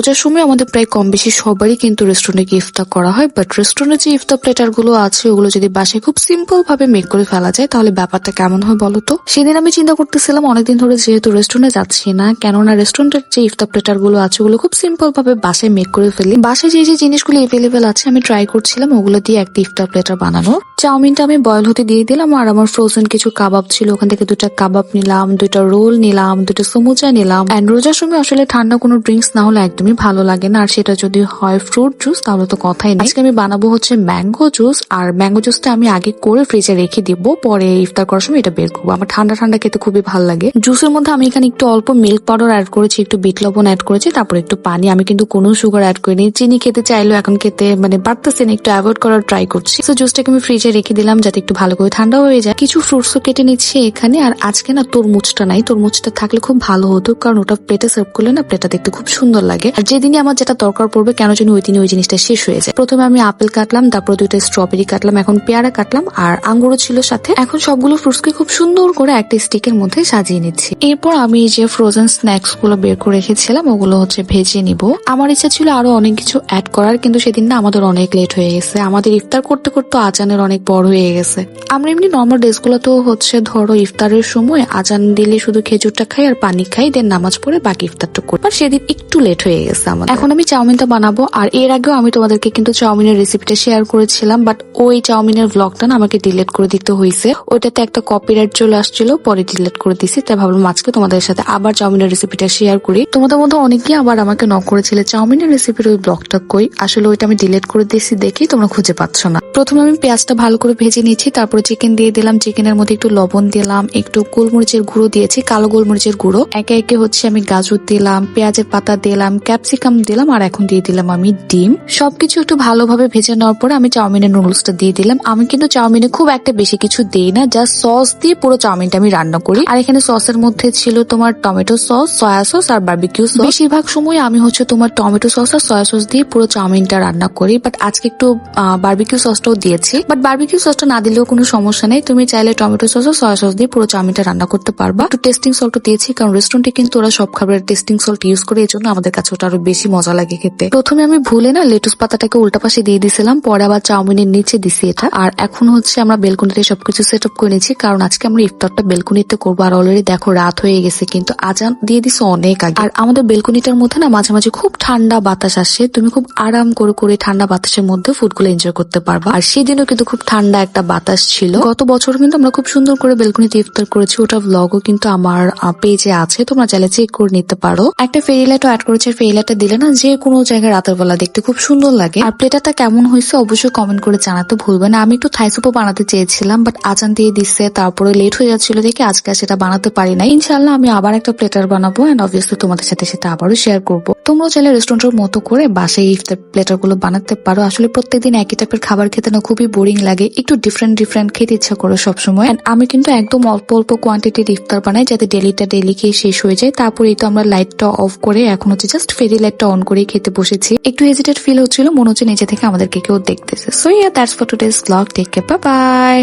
রোজার সময় আমাদের প্রায় কম বেশি সবারই কিন্তু রেস্টুরেন্টে গিয়ে ইফতার করা হয় বাট রেস্টুরেন্টে যে ইফতার প্লেটারগুলো আছে, ওগুলো যদি বাসায় খুব সিম্পল ভাবে মেক করে ফেলা যায়, তাহলে ব্যাপারটা কেমন হয় বলো তো? সেদিন আমি চিন্তা করতেছিলাম, অনেকদিন ধরে যেহেতু রেস্টুরেন্টে যাচ্ছি না, কেননা রেস্টুরেন্টের যে ইফতার প্লেটারগুলো আছে, ওগুলো খুব সিম্পল ভাবে বাসায় মেক করে ফেলি। বাসায় যে যে জিনিসগুলো এভেলেবেল আছে, আমি ট্রাই করছিলাম, ওগুলো দিয়ে একটা ইফতার প্লেটার বানানো চাউমিনটা আমি বয়ল হতে দিয়ে দিলাম আর আমার ফ্রোজেন কিছু কাবাব ছিল। ওখান থেকে দুটা কাবাব নিলাম, দুটা রোল নিলাম, দুটো সমুচা নিলাম। অ্যান্ড রোজার সময় আসলে ঠান্ডা কোনো ড্রিঙ্কস না হলে একদমই ভালো লাগে না। আর সেটা যদি হয় ফ্রুট জুস তাহলে তো কথাই নেই। আজকে আমি বানাবো হচ্ছে ম্যাঙ্গো জুস আর ম্যাঙ্গো জুসটা আমি আগে করে ফ্রিজে রেখে দিব। পরে ইফতার করার সময় এটা বের করব। আমার ঠান্ডা ঠান্ডা খেতে খুবই ভালো লাগে। জুসের মধ্যে আমি এখানে একটু অল্প মিল্ক পাউডার অ্যাড করেছি, একটু বিট লবণ অ্যাড করেছি, তারপর একটু পানি। আমি কিন্তু কোনো সুগার অ্যাড করিনি। চিনি খেতে চাইলেও এখন খেতে মানে পারতেছি না একটু অ্যাভয়েড করার ট্রাই করছি। তো জুসটাকে আমি ফ্রিজে রেখে দিলাম যাতে একটু ভালো করে ঠান্ডা হয়ে যায়। কিছু ফ্রুটসও কেটে নিচ্ছি এখানে, আর আজকে না তরমুজটা নাই। তরমুজটা থাকলে খুব ভালো হতো, কারণ ওটা প্লেটে সার্ভ করলে না প্লেটটা দেখতে খুব সুন্দর লাগে। আর যেদিনই আমার যেটা দরকার পড়বে, কেন যেন ওই দিনই ওই জিনিসটা শেষ হয়ে যায়। প্রথমে আমি আপেল কাটলাম, তারপর দুইটা স্ট্রবেরি কাটলাম, এখন পেয়ারা কাটলাম, আর আঙ্গুরও ছিল সাথে। এখন সবগুলো ফ্রুটসকে খুব সুন্দর করে একটা স্টিকের মধ্যে সাজিয়ে নিচ্ছি। এরপর আমি এই যে ফ্রোজেন স্ন্যাক্সগুলো বের করে রেখেছিলাম, ওগুলো হচ্ছে ভেজে নিব। আমার ইচ্ছা ছিল আরও অনেক কিছু অ্যাড করার, কিন্তু সেদিন না আমাদের অনেক লেট হয়ে গেছে। আমাদের ইফতার করতে করতে আজানের অনেক বড় হয়ে গেছে। আমরা এমনি নর্মাল ডেজ গুলোতেও হচ্ছে ধরো ইফতারের সময় আজান দিলে শুধু খেজুরটা খাই আর পানি খাই দেন নামাজ পড়ে বাকি ইফতারটা করি। আর সেদিন একটু লেট হয়ে গেছে আমাদের। এখন আমি চাউমিনটা বানাবো, আর এর আগেও আমি তোমাদেরকে কিন্তু চাউমিনের রেসিপিটা শেয়ার করেছিলাম বাট ওই চাউমিনের ব্লগটা না আমাকে ডিলেট করে দিতে হয়েছে ওইটাতে একটা কপিরাইট চলে আসছিল, পরে ডিলেট করে দিছি, তাই ভাবলাম আজকে তোমাদের সাথে আবার চাউমিনের রেসিপিটা শেয়ার করি। তোমাদের মধ্যে অনেকেই আবার আমাকে নক করেছিল, চাউমিনের রেসিপির ওই ব্লগটা কই? আসলে ওইটা আমি ডিলেট করে দিয়েছি দেখি তোমরা খুঁজে পাচ্ছ না। প্রথমে আমি পেঁয়াজটা ভালো করে ভেজে নিয়েছি, তারপরে চিকেন দিয়ে দিলাম চিকেনের মধ্যে একটু লবণ দিলাম, একটু গোলমরিচের গুঁড়ো দিয়েছি, কালো গোলমরিচের গুঁড়ো। একে একে হচ্ছে আমি গাজর দিলাম, পেঁয়াজের পাতা দিলাম ক্যাপসিকাম দিলাম, আর এখন দিয়ে দিলাম আমি ডিম। সবকিছু একটু ভালোভাবে ভেজে নেওয়ার পরে আমি চাউমিনের নুডলসটা দিয়ে দিলাম। আমি কিন্তু চাউমিনে খুব একটা বেশি কিছু দিই না জাস্ট সস দিয়ে পুরো চাউমিনটা আমি রান্না করি। আর এখানে সসের মধ্যে ছিল তোমার টমেটো সস সয়া সস আর বার্বিকিউ সস বেশিরভাগ সময় আমি হচ্ছে তোমার টমেটো সস আর সয়া সস দিয়ে পুরো চাউমিনটা রান্না করি বাট আজকে একটু বার্বিকিউ সসটাও দিয়েছি বাট বার্বিকিউ সসটা না দিলেও কোনো সমস্যা নেই। তুমি চাইলে টমেটো সস আর সয়া সস দিয়ে পুরো চাউমিনটা রান্না করতে পারবা। একটু টেস্টিং সল্ট দিয়েছি, কারণ রেস্টুরেন্টে কিন্তু ওরা সব খাবারের টেস্টিং সল্ট ইউজ করে এই জন্য আমাদের কাছে ওটা আরও বেশি মজা লাগে খেতে। প্রথমে আমি ভুলে না লেটুস পাতাটাকে উল্টা পাশে দিয়ে দিয়েছিলাম, পরে আবার চাউমিনের নিচে দিছি এটা। আর এখন হচ্ছে আমরা বেলকুনিতে সবকিছু সেট আপ করে নিয়েছি, কারণ আজকে আমরা ইফতারটা বেলকুনিতে করব। আর অলরেডি দেখো রাত হয়ে গেছে, কিন্তু আজান দিয়ে দিছে অনেক আগে। আর আমাদের বেলকুনিটার মধ্যে না মাঝে মাঝে খুব ঠান্ডা বাতাস আসে, তুমি খুব আরাম করে করে ঠান্ডা বাতাসের মধ্যে ফুডগুলো এনজয় করতে পারবা। আর সেদিনও কিন্তু খুব ঠান্ডা একটা বাতাস ছিল। গত বছর কিন্তু আমরা খুব সুন্দর করে বেলকুনিতে ইফতার করেছি। ওটা ব্লগও কিন্তু আমার পেজে আছে। তোমরা চাইলে চেক করে নিতে পারো। একটা ফেরি লাইটও অ্যাড করেছে। ফেরি লাইটটা দিলে না যে কোনো জায়গায় রাতের বেলা দেখতে খুব সুন্দর লাগে। আর প্লেটারটা কেমন হয়েছে অবশ্যই কমেন্ট করে জানাতে ভুলবে না। আমি একটু থাই সুপও বানাতে চেয়েছিলাম বাট আজান দিয়ে দিচ্ছে তারপরে লেট হয়ে যাচ্ছিল দেখে আজকে সেটা বানাতে পারি না ইনশাল্লাহ আমি আবার একটা প্লেটার বানাবো অ্যান্ড অবভিয়াসলি তোমাদের সাথে সেটা আবারও শেয়ার করব। তোমরাও চাইলে রেস্টুরেন্টের মতো করে বাসায় ইফতার প্লেটারগুলো বানাতে পারো। আসলে প্রত্যেকদিন একই টাইপের খাবার খেতে না খুবই বোরিং লাগে। একটু ডিফারেন্ট ডিফারেন্ট খেতে ইচ্ছা করো সবসময়। অ্যান্ড আমি কিন্তু একদম অল্প অল্প কোয়ান্টিটির ইফতার বানাই যাতে ডেলিটা ডেলি খেয়ে শেষ হয়ে যায়। তারপরেই তো আমরা লাইটটা অফ করে এখন হচ্ছে জাস্ট ফেরি লাইটটা অন করে খেতে বসেছি। একটু হেজিটেড ফিল হচ্ছিল, মনে হচ্ছে নিজে থেকে আমাদেরকে কেউ দেখতেছে। So yeah that's for today's blog take care bye